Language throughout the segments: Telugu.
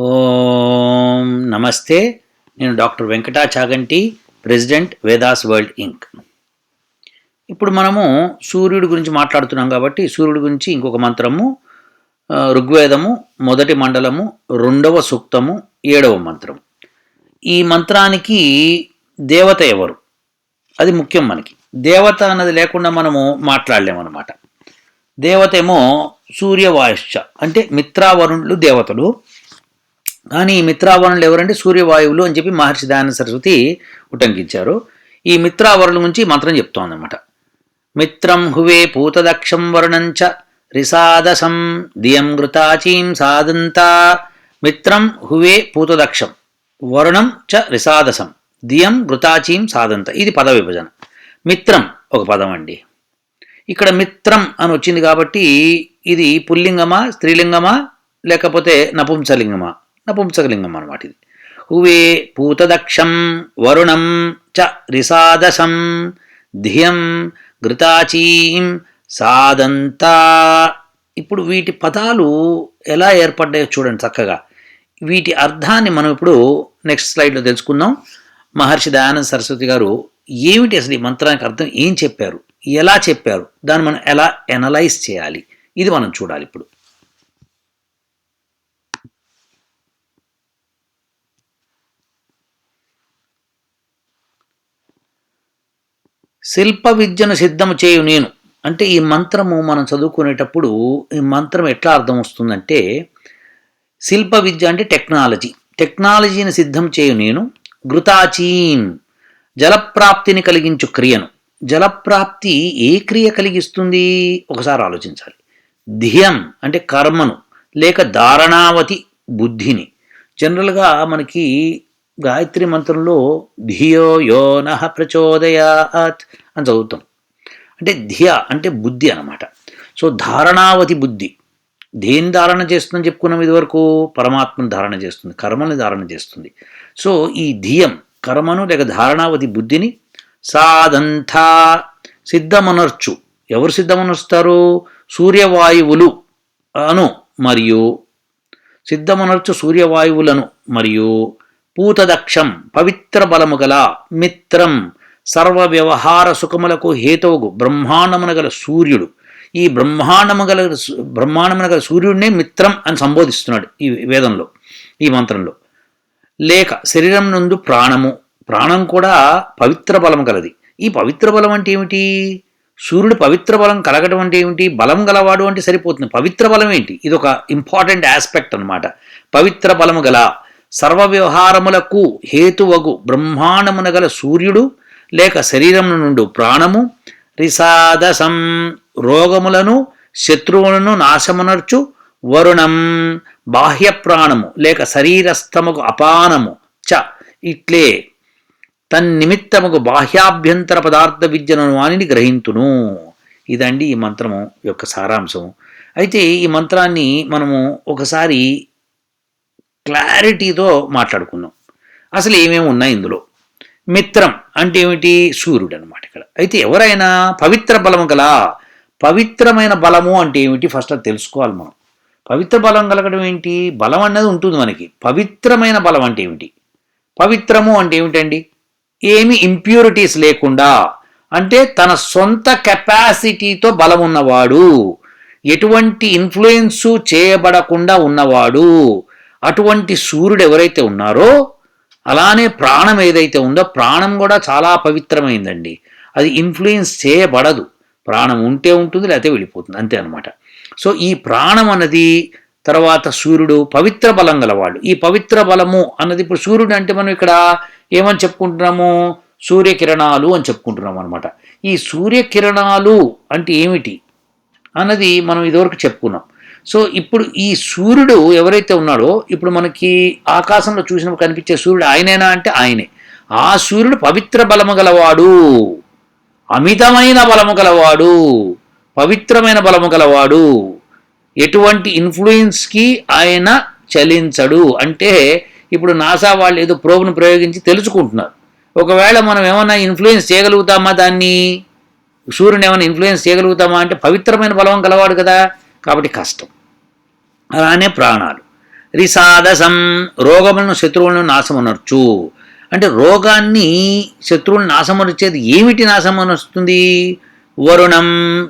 ఓం నమస్తే నేను doctor Venkata Chaganti president Vedas world inc. ఇప్పుడు మనము సూర్యుడి గురించి మాట్లాడుతున్నాం కాబట్టి సూర్యుడి గురించి ఇంకొక మంత్రము ఋగ్వేదము మొదటి మండలము రెండవ సూక్తము ఏడవ మంత్రం ఈ మంత్రానికి దేవత ఎవరు? అది ముఖ్యం మనకి. దేవత అన్నది లేకుండా మనము మాట్లాడలేమన్నమాట. దేవత ఏమో అంటే మిత్రావరుణులు దేవతలు. కానీ ఈ మిత్రావరుణులు ఎవరంటే సూర్యవాయువులు అని చెప్పి మహర్షి దయానంద సరస్వతి ఉటంకించారు. ఈ మిత్రావరుల గురించి మంత్రం చెప్తోందన్నమాట. మిత్రం హువే పూతదక్షం వరుణంచ రిసాదసం దియం ఘృతాచీం సాదంతా. మిత్రం హువే పూతదక్షం వరుణం చ రిసాదసం దియం ఘృతాచీం సాదంత. ఇది పద విభజన. మిత్రం ఒక పదం అండి. ఇక్కడ మిత్రం అని వచ్చింది కాబట్టి ఇది పుల్లింగమా స్త్రీలింగమా లేకపోతే నపుంసలింగమా? నపుంసకలింగం అనమాట ఇది. హువే పూతదక్షం వరుణం చ రిసాదసం ధియం ఘృతాచీం సాదంతా. ఇప్పుడు వీటి పదాలు ఎలా ఏర్పడ్డాయో చూడండి చక్కగా. వీటి అర్థాన్ని మనం ఇప్పుడు నెక్స్ట్ స్లైడ్లో తెలుసుకుందాం. మహర్షి దయానంద సరస్వతి గారు ఏమిటి అసలు ఈ మంత్రానికి అర్థం? ఏం చెప్పారు? ఎలా చెప్పారు? దాన్ని మనం ఎలా ఎనలైజ్ చేయాలి? ఇది మనం చూడాలి ఇప్పుడు. శిల్ప విద్యను సిద్ధము చేయు నేను. అంటే ఈ మంత్రము మనం చదువుకునేటప్పుడు ఈ మంత్రం ఎట్లా అర్థం వస్తుందంటే శిల్ప విద్య అంటే టెక్నాలజీ. టెక్నాలజీని సిద్ధం చేయు నేను గృతాచీన్ జలప్రాప్తిని కలిగించు క్రియను. జలప్రాప్తి ఏ క్రియ కలిగిస్తుంది? ఒకసారి ఆలోచించాలి. ధ్యం అంటే కర్మను లేక ధారణావతి బుద్ధిని. జనరల్గా మనకి గాయత్రి మంత్రంలో ధియో యో నః ప్రచోదయాత్ అని చదువుతాం. అంటే ధియ అంటే బుద్ధి అనమాట సో ధారణావతి బుద్ధి. దేని ధారణ చేస్తుందని చెప్పుకున్నాం ఇదివరకు? పరమాత్మను ధారణ చేస్తుంది కర్మని ధారణ చేస్తుంది. సో ఈ ధియం కర్మను లేక ధారణావతి బుద్ధిని సాదంతా సిద్ధమనర్చు. ఎవరు సిద్ధమనర్చుతారు సూర్యవాయువులు అను మరియు సిద్ధమనర్చు సూర్యవాయువులను మరియు పూతదక్షం పవిత్ర బలము గల మిత్రం సర్వ వ్యవహార సుఖములకు హేతువుగు బ్రహ్మాండమున గల సూర్యుడు. ఈ బ్రహ్మాండము గల బ్రహ్మాండమున గల సూర్యుడినే మిత్రం అని సంబోధిస్తున్నాడు ఈ వేదంలో ఈ మంత్రంలో. లేక శరీరం నుండి ప్రాణము ప్రాణం కూడా పవిత్ర బలం కలది ఈ పవిత్ర బలం అంటే ఏమిటి? సూర్యుడు పవిత్ర బలం కలగడం అంటే ఏమిటి? బలం గలవాడు అంటే సరిపోతుంది. పవిత్ర బలం ఏంటి? ఇది ఒక ఇంపార్టెంట్ ఆస్పెక్ట్ అన్నమాట. పవిత్ర బలము గల సర్వ వ్యవహారములకు హేతువగు బ్రహ్మాండమున గల సూర్యుడు లేక శరీరము నుండి ప్రాణము రిసాదసం రోగములను శత్రువులను నాశమునర్చు వరుణం బాహ్య ప్రాణము లేక శరీరస్థముకు అపానము చ ఇట్లే తన్నిమిత్తముకు బాహ్యాభ్యంతర పదార్థ విద్యను వాణిని గ్రహింతును. ఇదండి ఈ మంత్రము యొక్క సారాంశం అయితే ఈ మంత్రాన్ని మనము ఒకసారి క్లారిటీతో మాట్లాడుకుందాం. అసలు ఏమేమి ఉన్నాయి ఇందులో? మిత్రం అంటే ఏమిటి? సూర్యుడు అనమాట ఇక్కడ. అయితే ఎవరైనా పవిత్ర బలము గల పవిత్రమైన బలము అంటే ఏమిటి? ఫస్ట్ అది తెలుసుకోవాలి మనం. పవిత్ర బలం కలగడం ఏంటి? బలం అన్నది ఉంటుంది మనకి. పవిత్రమైన బలం అంటే ఏమిటి? పవిత్రము అంటే ఏమిటండి? ఏమి ఇంప్యూరిటీస్ లేకుండా. అంటే తన సొంత కెపాసిటీతో బలం ఉన్నవాడు. ఎటువంటి ఇన్ఫ్లుయెన్సు చేయబడకుండా ఉన్నవాడు. అటువంటి సూర్యుడు ఎవరైతే ఉన్నారో అలానే ప్రాణం ఏదైతే ఉందో ప్రాణం కూడా చాలా పవిత్రమైందండి. అది ఇన్ఫ్లుయెన్స్ చేయబడదు. ప్రాణం ఉంటే ఉంటుంది లేకపోతే వెళ్ళిపోతుంది. అంతే అనమాట సో ఈ ప్రాణం అన్నది తర్వాత సూర్యుడు పవిత్ర బలం గలవాడు. ఈ పవిత్ర బలము అన్నది ఇప్పుడు సూర్యుడు అంటే మనం ఇక్కడ ఏమని చెప్పుకుంటున్నాము? సూర్యకిరణాలు అని చెప్పుకుంటున్నాం అనమాట ఈ సూర్యకిరణాలు అంటే ఏమిటి? అన్నది మనం ఇదివరకు చెప్పుకున్నాం. సో ఇప్పుడు ఈ సూర్యుడు ఎవరైతే ఉన్నాడో ఇప్పుడు మనకి ఆకాశంలో చూసినప్పుడు కనిపించే సూర్యుడు ఆయనేనా అంటే ఆయనే. ఆ సూర్యుడు పవిత్ర బలము గలవాడు. అమితమైన బలము గలవాడు. పవిత్రమైన బలము గలవాడు. ఎటువంటి ఇన్ఫ్లుయెన్స్కి ఆయన చలించడు. అంటే ఇప్పుడు నాసా వాళ్ళు ఏదో ప్రోబ్ను ప్రయోగించి తెలుసుకుంటున్నారు. ఒకవేళ మనం ఏమైనా ఇన్ఫ్లుయెన్స్ చేయగలుగుతామా దాన్ని? సూర్యుని ఏమైనా ఇన్ఫ్లుయెన్స్ చేయగలుగుతామా అంటే పవిత్రమైన బలం గలవాడు కదా. కాబట్టి కష్టం. అలానే ప్రాణాలు. రిసాదసం రోగములను శత్రువులను నాశమనర్చు. అంటే రోగాన్ని శత్రువులను నాశమనర్చేది ఏమిటి నాశమనరుస్తుంది వరుణం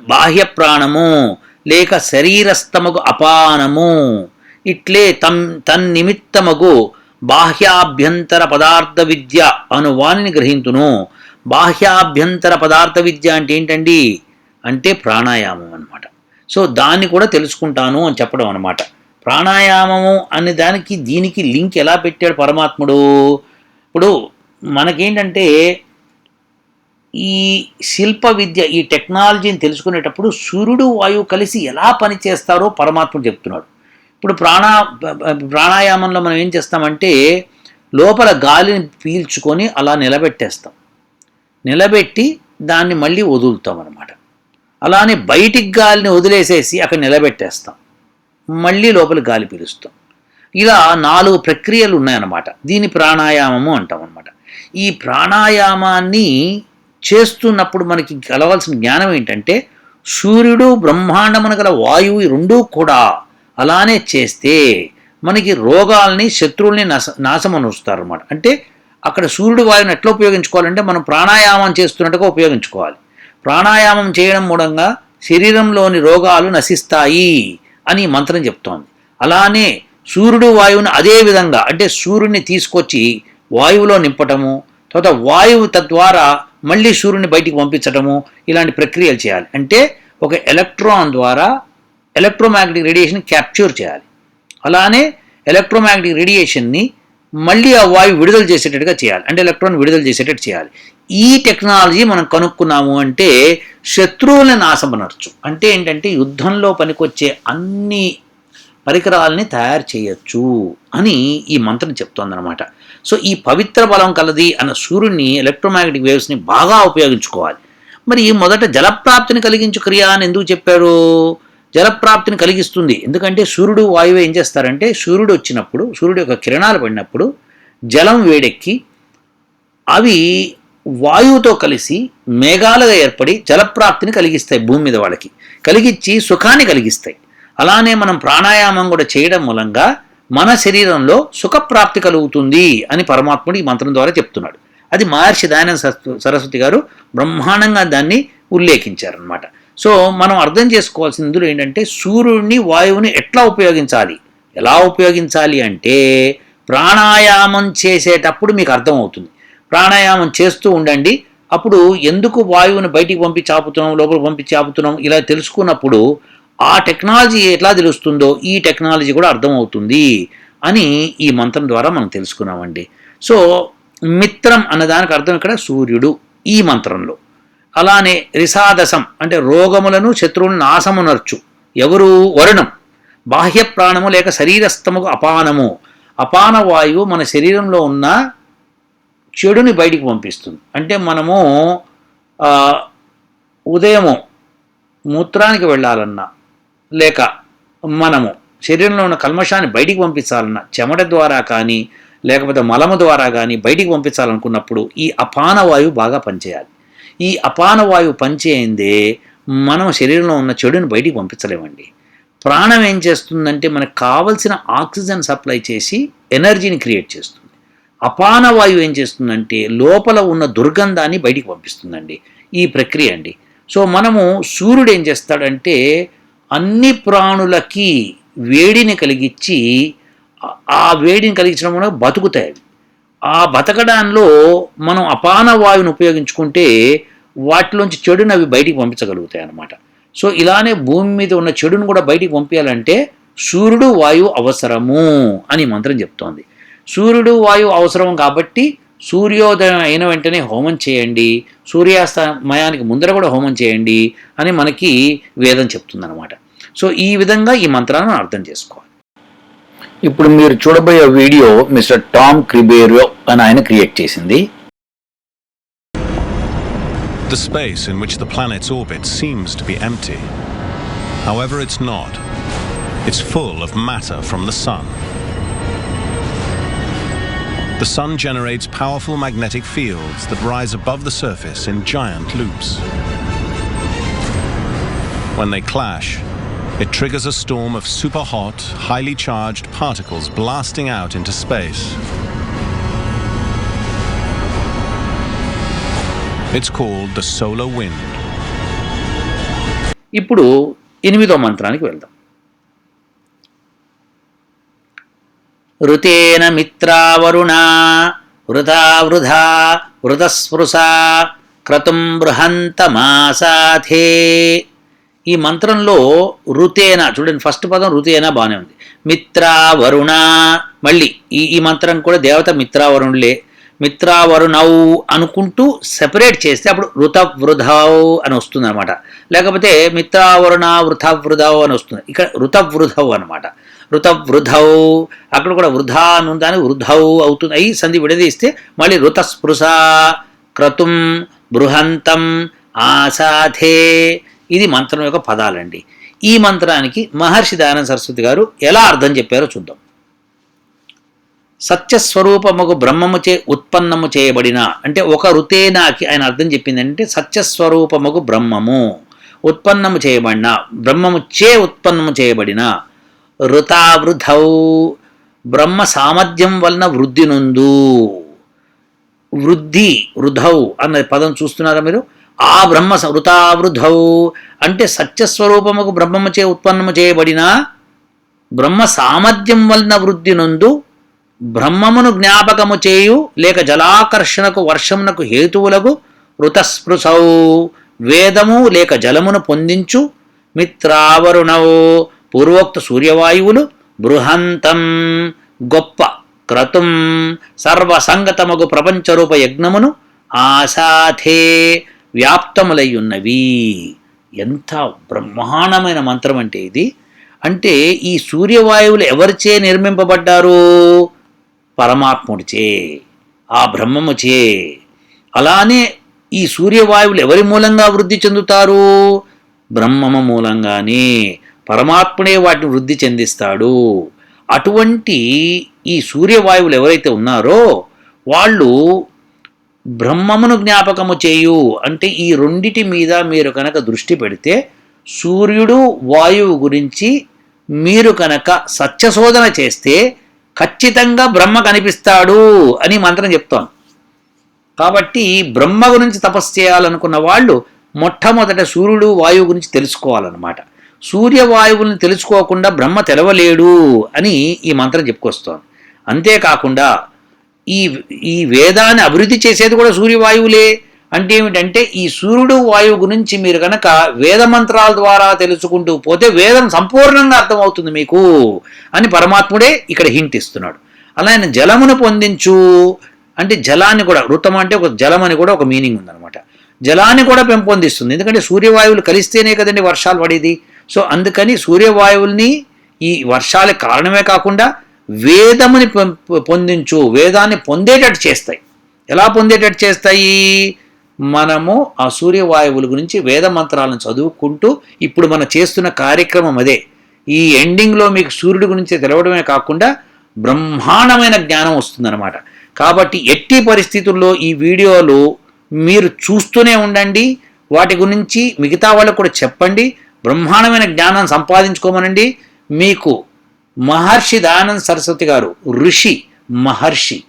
బాహ్య ప్రాణము లేక శరీరస్థముకు అపానము. ఇట్లే తం తన్నిమిత్తమగు బాహ్యాభ్యంతర పదార్థ విద్య అను వాణిని గ్రహింతును. బాహ్యాభ్యంతర పదార్థ విద్య అంటే ఏంటండి? అంటే ప్రాణాయామం అన్నమాట. సో దాన్ని కూడా తెలుసుకుంటాను అని చెప్పడం అనమాట ప్రాణాయామము అనే దానికి దీనికి లింక్ ఎలా పెట్టాడు పరమాత్ముడు? ఇప్పుడు మనకేంటంటే ఈ శిల్ప విద్య ఈ టెక్నాలజీని తెలుసుకునేటప్పుడు సూర్యుడు వాయువు కలిసి ఎలా పనిచేస్తారో పరమాత్ముడు చెప్తున్నాడు. ఇప్పుడు ప్రాణా ప్రాణాయామంలో మనం ఏం చేస్తామంటే లోపల గాలిని పీల్చుకొని అలా నిలబెట్టేస్తాం. నిలబెట్టి దాన్ని మళ్ళీ వదులుతాం అనమాట అలానే బయటికి గాలిని వదిలేసేసి అక్కడ నిలబెట్టేస్తాం. మళ్ళీ లోపల గాలి పీలుస్తాం. ఇలా నాలుగు ప్రక్రియలు ఉన్నాయన్నమాట. దీని ప్రాణాయామము అంటాం అనమాట ఈ ప్రాణాయామాన్ని చేస్తున్నప్పుడు మనకి కలవాల్సిన జ్ఞానం ఏంటంటే సూర్యుడు బ్రహ్మాండమున గల వాయువు రెండూ కూడా అలానే చేస్తే మనకి రోగాల్ని శత్రువుల్ని నాశ నాశమనుస్తారు అనమాట అంటే అక్కడ సూర్యుడు వాయువుని ఎట్లా ఉపయోగించుకోవాలంటే మనం ప్రాణాయామం చేస్తున్నట్టుగా ఉపయోగించుకోవాలి. ప్రాణాయామం చేయడం మూలంగా శరీరంలోని రోగాలు నశిస్తాయి అని మంత్రం చెప్తోంది. అలానే సూర్యుడు వాయువుని అదే విధంగా అంటే సూర్యుడిని తీసుకొచ్చి వాయువులో నింపటము తర్వాత వాయువు తద్వారా మళ్ళీ సూర్యుని బయటికి పంపించటము ఇలాంటి ప్రక్రియలు చేయాలి. అంటే ఒక ఎలక్ట్రాన్ ద్వారా ఎలక్ట్రోమాగ్నెటిక్ రేడియేషన్ క్యాప్చర్ చేయాలి. అలానే ఎలక్ట్రోమాగ్నెటిక్ రేడియేషన్ని మళ్ళీ ఆ వాయువు విడుదల చేసేటట్టుగా చేయాలి. అంటే ఎలక్ట్రాన్ విడుదల చేసేటట్టు చేయాలి. ఈ టెక్నాలజీ మనం కనుక్కున్నాము అంటే శత్రువులను నాశమనర్చు అంటే ఏంటంటే యుద్ధంలో పనికొచ్చే అన్ని పరికరాలని తయారు చేయొచ్చు అని ఈ మంత్రం చెప్తోందనమాట సో ఈ పవిత్ర బలం కలది అన్న సూర్యుడిని ఎలక్ట్రోమాగ్నెటిక్ వేవ్స్ని బాగా ఉపయోగించుకోవాలి. మరి మొదట జలప్రాప్తిని కలిగించు క్రియ అని ఎందుకు చెప్పాడు జలప్రాప్తిని కలిగిస్తుంది. ఎందుకంటే సూర్యుడు వాయువు ఏం చేస్తారంటే సూర్యుడు వచ్చినప్పుడు సూర్యుడు యొక్క కిరణాలు పడినప్పుడు జలం వేడెక్కి అవి వాయువుతో కలిసి మేఘాలుగా ఏర్పడి జలప్రాప్తిని కలిగిస్తాయి భూమి మీద వాళ్ళకి. కలిగించి సుఖాన్ని కలిగిస్తాయి. అలానే మనం ప్రాణాయామం కూడా చేయడం మూలంగా మన శరీరంలో సుఖప్రాప్తి కలుగుతుంది అని పరమాత్ముడు ఈ మంత్రం ద్వారా చెప్తున్నాడు. అది మహర్షి దయానంద సరస్వతి గారు బ్రహ్మాండంగా దాన్ని ఉల్లేఖించారనమాట సో మనం అర్థం చేసుకోవాల్సిన ఇందులో ఏంటంటే సూర్యుడిని వాయువుని ఎట్లా ఉపయోగించాలి? ఎలా ఉపయోగించాలి అంటే ప్రాణాయామం చేసేటప్పుడు మీకు అర్థమవుతుంది. ప్రాణాయామం చేస్తూ ఉండండి. అప్పుడు ఎందుకు వాయువుని బయటికి పంపించి ఆపుతున్నాం లోపల పంపించి ఆపుతున్నాం ఇలా తెలుసుకున్నప్పుడు ఆ టెక్నాలజీ ఎట్లా తెలుస్తుందో ఈ టెక్నాలజీ కూడా అర్థమవుతుంది అని ఈ మంత్రం ద్వారా మనం తెలుసుకున్నామండి. సో మిత్రం అన్నదానికి అర్థం ఇక్కడ సూర్యుడు ఈ మంత్రంలో. అలానే రిసాదసం అంటే రోగములను శత్రువులను నాశమునర్చు. ఎవరు? వరుణం. బాహ్య ప్రాణము లేక శరీరస్థముకు అపానము. అపాన వాయువు మన శరీరంలో ఉన్న చెడుని బయటికి పంపిస్తుంది. అంటే మనము ఉదయము మూత్రానికి వెళ్ళాలన్నా లేక మనము శరీరంలో ఉన్న కల్మషాన్ని బయటికి పంపించాలన్నా చెమట ద్వారా కానీ లేకపోతే మలము ద్వారా కానీ బయటికి పంపించాలనుకున్నప్పుడు ఈ అపాన వాయువు బాగా పనిచేయాలి. ఈ అపాన వాయువు పనిచేయందే మనం శరీరంలో ఉన్న చెడుని బయటికి పంపించలేమండి. ప్రాణం ఏం చేస్తుందంటే మనకు కావలసిన ఆక్సిజన్ సప్లై చేసి ఎనర్జీని క్రియేట్ చేస్తుంది. అపాన వాయువు ఏం చేస్తుందంటే లోపల ఉన్న దుర్గంధాన్ని బయటికి పంపిస్తుందండి. ఈ ప్రక్రియ అండి. సో మనము సూర్యుడు ఏం చేస్తాడంటే అన్ని ప్రాణులకి వేడిని కలిగించి ఆ- వేడిని కలిగించడం వల్ల బతుకుతాయి. ఆ బతకడంలో మనం అపాన వాయువుని ఉపయోగించుకుంటే వాటిలోంచి చెడుని అవి బయటికి పంపించగలుగుతాయి అన్నమాట. సో ఇలానే భూమి మీద ఉన్న చెడును కూడా బయటికి పంపించాలంటే సూర్యుడు వాయువు అవసరము అని మంత్రం చెప్తోంది. సూర్యుడు వాయువు అవసరం కాబట్టి సూర్యోదయం అయిన వెంటనే హోమం చేయండి సూర్యాస్తమయానికి ముందర కూడా హోమం చేయండి అని మనకి వేదం చెప్తుందన్నమాట సో ఈ విధంగా ఈ మంత్రాలను అర్థం చేసుకోవాలి ఇప్పుడు మీరు చూడబోయే వీడియో మిస్టర్ టామ్ క్రిబేరియో అని ఆయన క్రియేట్ చేసింది The space in which the planet's orbit seems to be empty. However, it's not. It's full of matter from the Sun. The Sun generates powerful magnetic fields that rise above the surface in giant loops. When they clash, It triggers a storm of super hot, highly charged particles blasting out into space. It's called the solar wind. ఇప్పుడు ఎనిమిదో మంత్రానికి వెళ్దాం ఋతేన మిత్రావరుణ వృధా వృధా వృతస్పృశా క్రతుం బృహంతమాసాథే ఈ మంత్రంలో ఋతేన చూడండి ఫస్ట్ పదం ఋతేన బాగానే ఉంది. మిత్రావరుణ మళ్ళీ ఈ ఈ మంత్రం కూడా దేవత మిత్రావరుణులే. మిత్రావరుణౌ అనుకుంటూ సెపరేట్ చేస్తే అప్పుడు ఋత వృధౌ అని వస్తుంది అనమాట లేకపోతే మిత్రావరుణ వృథ వృధౌ అని వస్తుంది. ఇక్కడ ఋత వృధౌ అనమాట ఋత వృధౌ అక్కడ కూడా వృధా అని వృధౌ అవుతుంది. అయి సంధి విడదీస్తే మళ్ళీ ఋతస్పృశ క్రతుం బృహంతం ఆసాధే. ఇది మంత్రం యొక్క పదాలండి. ఈ మంత్రానికి మహర్షి దయానంద సరస్వతి గారు ఎలా అర్థం చెప్పారో చూద్దాం. సత్యస్వరూపముకు బ్రహ్మముచే ఉత్పన్నము చేయబడిన అంటే ఒక ఋతేనాకి ఆయన అర్థం చెప్పిందంటే సత్యస్వరూపముకు బ్రహ్మము ఉత్పన్నము చేయబడిన బ్రహ్మము చే ఉత్పన్నము చేయబడిన ఋతావృధౌ. బ్రహ్మ సామర్థ్యం వలన వృద్ధి నొందు. వృద్ధి వృధౌ అన్న పదం చూస్తున్నారా మీరు? ఆ బ్రహ్మ వృతావృధౌ అంటే సత్యస్వరూపముకు బ్రహ్మముచే ఉత్పన్నము చేయబడిన బ్రహ్మ సామర్థ్యం వలన వృద్ధి నందు బ్రహ్మమును జ్ఞాపకము చేయు లేక జలాకర్షణకు వర్షమునకు హేతువులకు ఋతస్పృశౌ. వేదము లేక జలమును పొందించు మిత్రావరుణవు పూర్వోక్త సూర్యవాయువులు బృహంతం గొప్ప క్రతుం సర్వసంగతమగు ప్రపంచరూప యజ్ఞమును ఆసాథే వ్యాప్తములయ్యున్నవి. ఎంత బ్రహ్మాండమైన మంత్రం అంటే ఇది. అంటే ఈ సూర్యవాయువులు ఎవరిచే నిర్మింపబడ్డారు? పరమాత్ముడిచే ఆ బ్రహ్మముచే. అలానే ఈ సూర్యవాయువులు ఎవరి మూలంగా వృద్ధి చెందుతారు? బ్రహ్మము మూలంగానే. పరమాత్మనే వాటిని వృద్ధి చెందిస్తాడు. అటువంటి ఈ సూర్యవాయువులు ఎవరైతే ఉన్నారో వాళ్ళు బ్రహ్మమును జ్ఞాపకము చేయు. అంటే ఈ రెండిటి మీద మీరు కనుక దృష్టి పెడితే సూర్యుడు వాయువు గురించి మీరు కనుక సత్యశోధన చేస్తే ఖచ్చితంగా బ్రహ్మ కనిపిస్తాడు అని మంత్రం చెప్తాం. కాబట్టి బ్రహ్మ గురించి తపస్సు చేయాలనుకున్న వాళ్ళు మొట్టమొదట సూర్యుడు వాయువు గురించి తెలుసుకోవాలన్నమాట. సూర్యవాయువులను తెలుసుకోకుండా బ్రహ్మ తెలవలేడు అని ఈ మంత్రం చెప్పుకొస్తోంది. అంతేకాకుండా ఈ ఈ వేదాన్ని అభివృద్ధి చేసేది కూడా సూర్యవాయువులే. అంటే ఏమిటంటే ఈ సూర్యుడు వాయువు గురించి మీరు కనుక వేద మంత్రాల ద్వారా తెలుసుకుంటూ పోతే వేదం సంపూర్ణంగా అర్థమవుతుంది మీకు అని పరమాత్ముడే ఇక్కడ హింట్ ఇస్తున్నాడు. అలా ఆయన జలమును పొందించు. అంటే జలాన్ని కూడా ఋతం అంటే ఒక జలం అని కూడా ఒక మీనింగ్ ఉందన్నమాట. జలాన్ని కూడా పెంపొందిస్తుంది. ఎందుకంటే సూర్యవాయువులు కలిస్తేనే కదండి వర్షాలు పడేది. సో అందుకని సూర్యవాయువుల్ని ఈ వర్షాల కారణమే కాకుండా వేదముని పొందించు వేదాన్ని పొందేటట్టు చేస్తాయి. ఎలా పొందేటట్టు చేస్తాయి? మనము ఆ సూర్యవాయువుల గురించి వేద మంత్రాలను చదువుకుంటూ ఇప్పుడు మనం చేస్తున్న కార్యక్రమం అదే. ఈ ఎండింగ్లో మీకు సూర్యుడి గురించి తెలవడమే కాకుండా బ్రహ్మాండమైన జ్ఞానం వస్తుందన్నమాట. కాబట్టి ఎట్టి పరిస్థితుల్లో ఈ వీడియోలు మీరు చూస్తూనే ఉండండి. వాటి గురించి మిగతా వాళ్ళకు కూడా చెప్పండి. బ్రహ్మాండమైన జ్ఞానం సంపాదించుకోమనండి. మీకు మహర్షి దానంద్ సరస్వతి గారు ఋషి మహర్షి.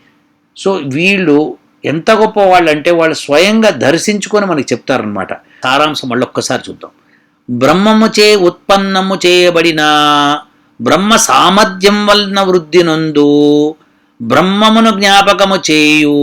సో వీళ్ళు ఎంత గొప్ప వాళ్ళు అంటే వాళ్ళు స్వయంగా దర్శించుకొని మనకి చెప్తారనమాట సారాంశం మళ్ళొక్కసారి చూద్దాం. బ్రహ్మముచే ఉత్పన్నము చేయబడిన బ్రహ్మ సామర్థ్యం వలన వృద్ధి నందు బ్రహ్మమును జ్ఞాపకము చేయు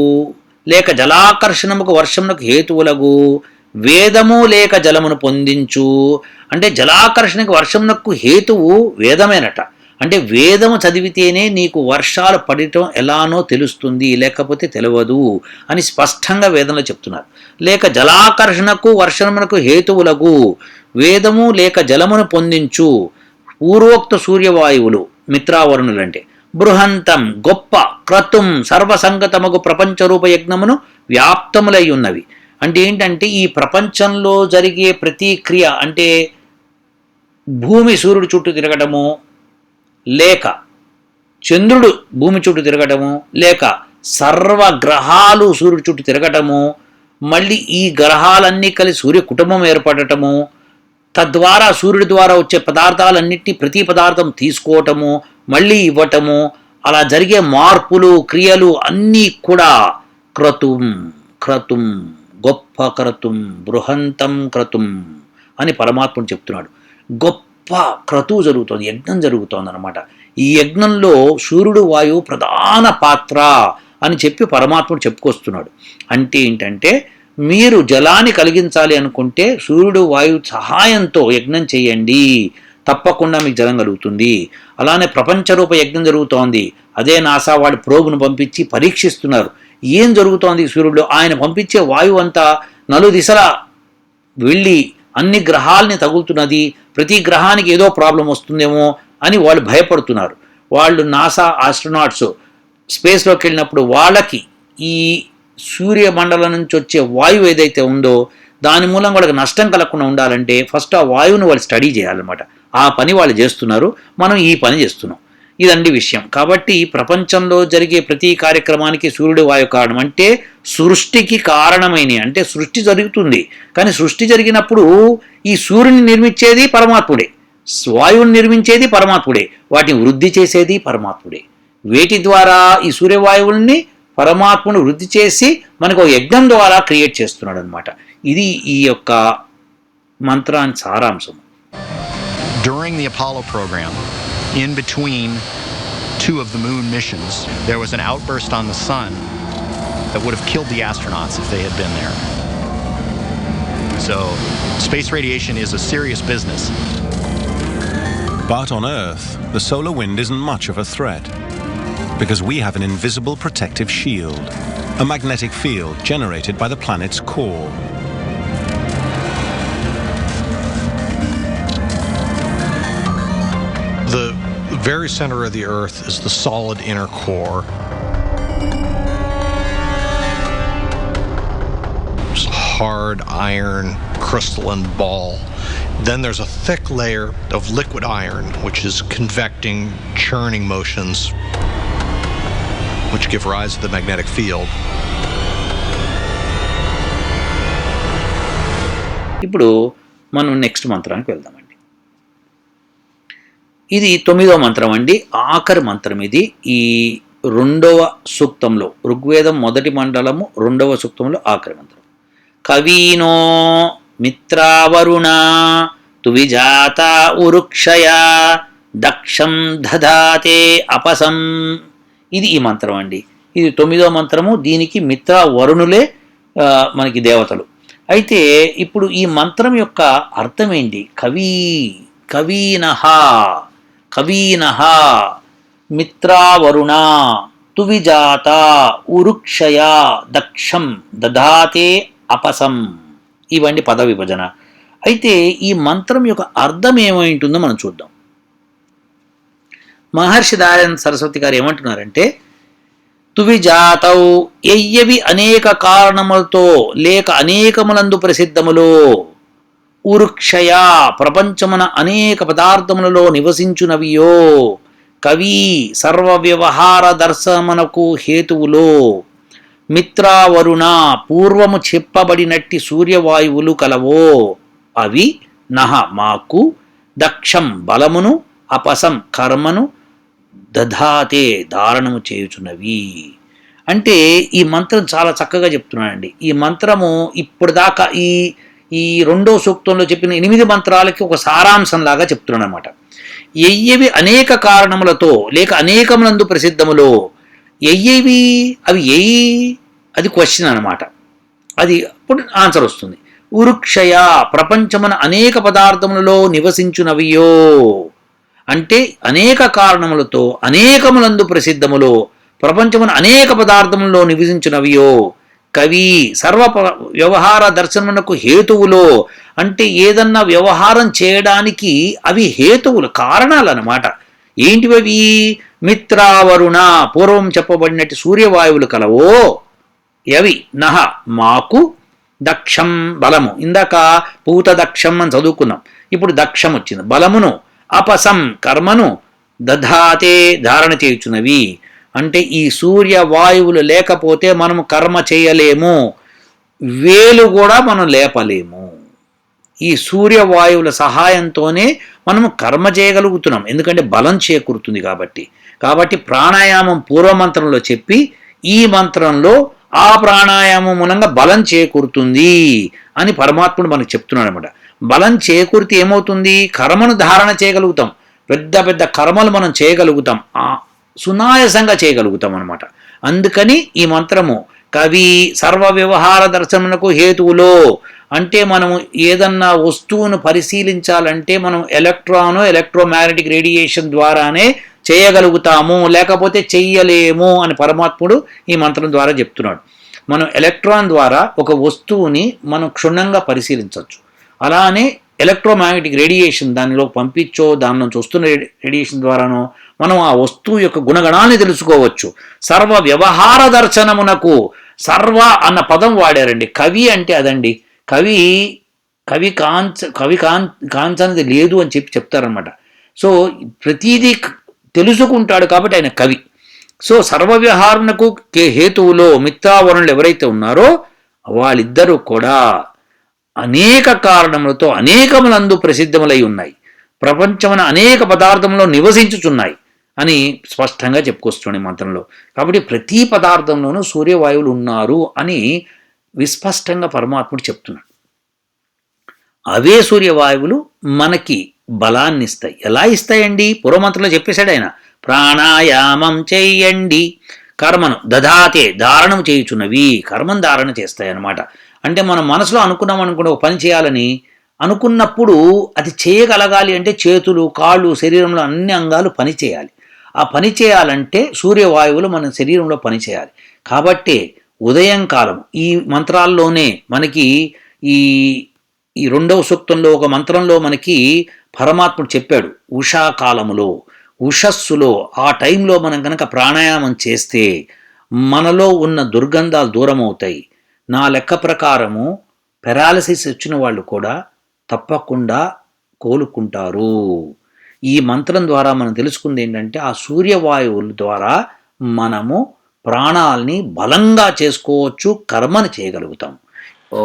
లేక జలాకర్షణముకు వర్షమునకు హేతువులగు వేదము లేక జలమును పొందించు. అంటే జలాకర్షణకు వర్షమునకు హేతువు వేదమేనట. అంటే వేదము చదివితేనే నీకు వర్షాలు పడటం ఎలానో తెలుస్తుంది లేకపోతే తెలియదు అని స్పష్టంగా వేదంలో చెప్తున్నారు. లేక జలాకర్షణకు వర్షమునకు హేతువులకు వేదము లేక జలమును పొందించు. పూర్వోక్త సూర్యవాయువులు మిత్రావరుణులంటే. బృహంతం గొప్ప క్రతుం సర్వసంగతమగు ప్రపంచరూప యజ్ఞమును వ్యాప్తములై ఉన్నవి. అంటే ఏంటంటే ఈ ప్రపంచంలో జరిగే ప్రతి క్రియ అంటే భూమి సూర్యుడు చుట్టూ తిరగడము లేక చంద్రుడు భూమి చుట్టూ తిరగడము లేక సర్వ గ్రహాలు సూర్యుడు చుట్టూ తిరగటము మళ్ళీ ఈ గ్రహాలన్నీ కలిసి సూర్య కుటుంబం ఏర్పడటము తద్వారా సూర్యుడి ద్వారా వచ్చే పదార్థాలన్నింటినీ ప్రతి పదార్థం తీసుకోవటము మళ్ళీ ఇవ్వటము అలా జరిగే మార్పులు క్రియలు అన్నీ కూడా క్రతుం క్రతుం. గొప్ప క్రతుం బృహంతం క్రతుం అని పరమాత్ముడు చెప్తున్నాడు. గొప్ప క్రతువు జరుగుతోంది యజ్ఞం జరుగుతోంది అనమాట ఈ యజ్ఞంలో సూర్యుడు వాయువు ప్రధాన పాత్ర అని చెప్పి పరమాత్ముడు చెప్పుకొస్తున్నాడు. అంటే ఏంటంటే మీరు జలాన్ని కలిగించాలి అనుకుంటే సూర్యుడు వాయువు సహాయంతో యజ్ఞం చేయండి. తప్పకుండా మీకు జలం కలుగుతుంది. అలానే ప్రపంచరూప యజ్ఞం జరుగుతోంది. అదే నాసా వాడి ప్రోగును పంపించి పరీక్షిస్తున్నారు. ఏం జరుగుతోంది సూర్యుడు ఆయన పంపించే వాయువు అంతా నలు దిశల వెళ్ళి అన్ని గ్రహాలని తగులుతున్నది ప్రతి గ్రహానికి ఏదో ప్రాబ్లం వస్తుందేమో అని వాళ్ళు భయపడుతున్నారు. వాళ్ళు నాసా ఆస్ట్రోనాట్స్ స్పేస్లోకి వెళ్ళినప్పుడు వాళ్ళకి ఈ సూర్యమండలం నుంచి వచ్చే వాయువు ఏదైతే ఉందో దాని మూలంగా వాళ్ళకి నష్టం కలగకుండా ఉండాలంటే ఫస్ట్ ఆ వాయువును వాళ్ళు స్టడీ చేయాలన్నమాట. ఆ పని వాళ్ళు చేస్తున్నారు. మనం ఈ పని చేస్తున్నాం. ఇదండి విషయం. కాబట్టి ప్రపంచంలో జరిగే ప్రతి కార్యక్రమానికి సూర్యుడు వాయు కారణం అంటే సృష్టికి కారణమైన అంటే సృష్టి జరుగుతుంది. కానీ సృష్టి జరిగినప్పుడు ఈ సూర్యుని నిర్మించేది పరమాత్ముడే. వాయువుని నిర్మించేది పరమాత్ముడే. వాటిని వృద్ధి చేసేది పరమాత్ముడే. వేటి ద్వారా ఈ సూర్యవాయువుల్ని పరమాత్మను వృద్ధి చేసి మనకు ఒక యజ్ఞం ద్వారా క్రియేట్ చేస్తున్నాడు అనమాట ఇది ఈ యొక్క మంత్రాన్ని సారాంశం During the Apollo program, in between two of the moon missions, there was an outburst on the sun that would have killed the astronauts if they had been there. So, space radiation is a serious business. But on Earth, the solar wind isn't much of a threat. Because we have an invisible protective shield, a magnetic field generated by the planet's core. The very center of the Earth is the solid inner core. It's a hard iron crystalline ball. Then there's a thick layer of liquid iron, which is convecting, churning motions, which give rise to the magnetic field. ఇప్పుడు మనం నెక్స్ట్ మంత్రానికి వెళ్దామండి ఇది తొమ్మిదో మంత్రం అండి. ఆఖరి మంత్రం ఇది. ఈ రెండవ సూక్తంలో ఋగ్వేదం మొదటి మండలము రెండవ సూక్తంలో ఆఖరి మంత్రం. కవీనో మిత్రావరుణ తువిజాత ఉరుక్షయ దక్షం దధాతే అపసం. ఇది ఈ మంత్రం అండి. ఇది తొమ్మిదో మంత్రము. దీనికి మిత్ర వరుణులే మనకి దేవతలు. అయితే ఇప్పుడు ఈ మంత్రం యొక్క అర్థం ఏంటి? కవి కవీనహ. కవీన మిత్రావరుణా తువిజాత ఉరుక్షయ దక్షం దధాతే అపసం. ఇవండి పద విభజన. అయితే ఈ మంత్రం యొక్క అర్థం ఏమైంటుందో మనం చూద్దాం. మహర్షి దారాయణ సరస్వతి గారు ఏమంటున్నారంటే తువిజాతౌ ఎయ్యవి అనేక కారణములతో లేక అనేకములందు ప్రసిద్ధములో ఉరుక్షయ ప్రపంచమున అనేక పదార్థములలో నివసించునవియో. కవి సర్వ వ్యవహార దర్శనమునకు హేతువులో. మిత్రావరుణ పూర్వము చెప్పబడినట్టి సూర్యవాయువులు కలవో. అవి నహ మాకు దక్షం బలమును అపసం కర్మను దధాతే ధారణము చేయుచున్నవి. అంటే ఈ మంత్రం చాలా చక్కగా చెప్తున్నానండి ఈ మంత్రము ఇప్పుడు దాకా ఈ ఈ రెండో సూక్తంలో చెప్పిన ఎనిమిది మంత్రాలకి ఒక సారాంశం లాగా ఎయ్యవి అనేక కారణములతో లేక అనేకములందు ప్రసిద్ధములో ఎయ్యవి? అవి ఎయి అది క్వశ్చన్ అనమాట అది అప్పుడు ఆన్సర్ వస్తుంది. ఉరుక్షయ ప్రపంచమున అనేక పదార్థములలో నివసించునవియో. అంటే అనేక కారణములతో అనేకములందు ప్రసిద్ధములో ప్రపంచమున అనేక పదార్థములలో నివసించునవియో. కవి సర్వ వ్యవహార దర్శనమునకు హేతువులో అంటే ఏదన్నా వ్యవహారం చేయడానికి అవి హేతువులు కారణాలు అన్నమాట ఏంటివి అవి? మిత్రావరుణ పూర్వం చెప్పబడినట్టు సూర్యవాయువులు కలవో ఎవి నహ మాకు దక్షం బలము. ఇందాక పూత దక్షం అని చదువుకున్నాం. ఇప్పుడు దక్షం వచ్చింది. బలమును అపసం కర్మను దధాతే ధారణ చేయుచున్నవి. అంటే ఈ సూర్య వాయువులు లేకపోతే మనము కర్మ చేయలేము. వేలు కూడా మనం లేపలేము. ఈ సూర్యవాయువుల సహాయంతోనే మనము కర్మ చేయగలుగుతున్నాం. ఎందుకంటే బలం చేకూరుతుంది కాబట్టి. కాబట్టి ప్రాణాయామం పూర్వ మంత్రంలో చెప్పి ఈ మంత్రంలో ఆ ప్రాణాయామం మూలంగా బలం చేకూరుతుంది అని పరమాత్ముడు మనకు చెప్తున్నాడు అనమాట బలం చేకూరితే ఏమవుతుంది? కర్మను ధారణ చేయగలుగుతాం. పెద్ద పెద్ద కర్మలు మనం చేయగలుగుతాం. సునాయసంగా చేయగలుగుతాం అనమాట అందుకని ఈ మంత్రము కవి సర్వ వ్యవహార దర్శనమునకు హేతువులో అంటే మనము ఏదన్నా వస్తువును పరిశీలించాలంటే మనం ఎలక్ట్రాను ఎలక్ట్రోమాగ్నెటిక్ రేడియేషన్ ద్వారానే చేయగలుగుతాము లేకపోతే చెయ్యలేము అని పరమాత్ముడు ఈ మంత్రం ద్వారా చెప్తున్నాడు. మనం ఎలక్ట్రాన్ ద్వారా ఒక వస్తువుని మనం క్షుణ్ణంగా పరిశీలించవచ్చు అలానే ఎలక్ట్రోమాగ్నెటిక్ రేడియేషన్ దానిలో పంపించో దాని నుంచి వస్తున్న రేడియేషన్ ద్వారానో మనం ఆ వస్తువు యొక్క గుణగణాన్ని తెలుసుకోవచ్చు. సర్వ వ్యవహార దర్శనమునకు సర్వ అన్న పదం వాడారండి. కవి అంటే అదండి. కవి కవి కాంచ కవి కాం కాంచనది లేదు అని చెప్పి చెప్తారనమాట సో ప్రతీదీ తెలుసుకుంటాడు కాబట్టి ఆయన కవి. సో సర్వవ్యవహారణకు కే హేతువులో మిత్రావరణులు ఎవరైతే ఉన్నారో వాళ్ళిద్దరూ కూడా అనేక కారణములతో అనేకములందు ప్రసిద్ధములై ఉన్నాయి. ప్రపంచమున అనేక పదార్థంలో నివసించుచున్నాయి. అని స్పష్టంగా చెప్పుకొస్తుంది మంత్రంలో. కాబట్టి ప్రతి పదార్థంలోనూ సూర్యవాయువులు ఉన్నారు అని విస్పష్టంగా పరమాత్ముడు చెప్తున్నాడు. అవే సూర్యవాయువులు మనకి బలాన్ని ఇస్తాయి. ఎలా ఇస్తాయండి? పూర్వమంత్రంలో చెప్పేశాడు ఆయన. ప్రాణాయామం చెయ్యండి కర్మను దధాతే ధారణం చేయుచున్నవి కర్మను ధారణ చేస్తాయి అంటే మనం మనసులో అనుకున్నాం అనుకున్న ఒక పని చేయాలని అనుకున్నప్పుడు అది చేయగలగాలి అంటే చేతులు కాళ్ళు శరీరంలో అన్ని అంగాలు పని చేయాలి ఆ పని చేయాలంటే సూర్యవాయువులు మన శరీరంలో పని చేయాలి. కాబట్టి ఉదయం కాలం ఈ మంత్రాల్లోనే మనకి ఈ ఈ రెండవ సూక్తంలో ఒక మంత్రంలో మనకి పరమాత్ముడు చెప్పాడు ఉషా కాలములో ఉషస్సులో ఆ టైంలో మనం కనుక ప్రాణాయామం చేస్తే మనలో ఉన్న దుర్గంధాలు దూరం అవుతాయి నా లెక్క ప్రకారము పెరాలసిస్ వచ్చిన వాళ్ళు కూడా తప్పకుండా కోలుకుంటారు. ఈ మంత్రం ద్వారా మనం తెలుసుకుంది ఏంటంటే ఆ సూర్యవాయువుల ద్వారా మనము ప్రాణాల్ని బలంగా చేసుకోవచ్చు కర్మని చేయగలుగుతాం. ఓ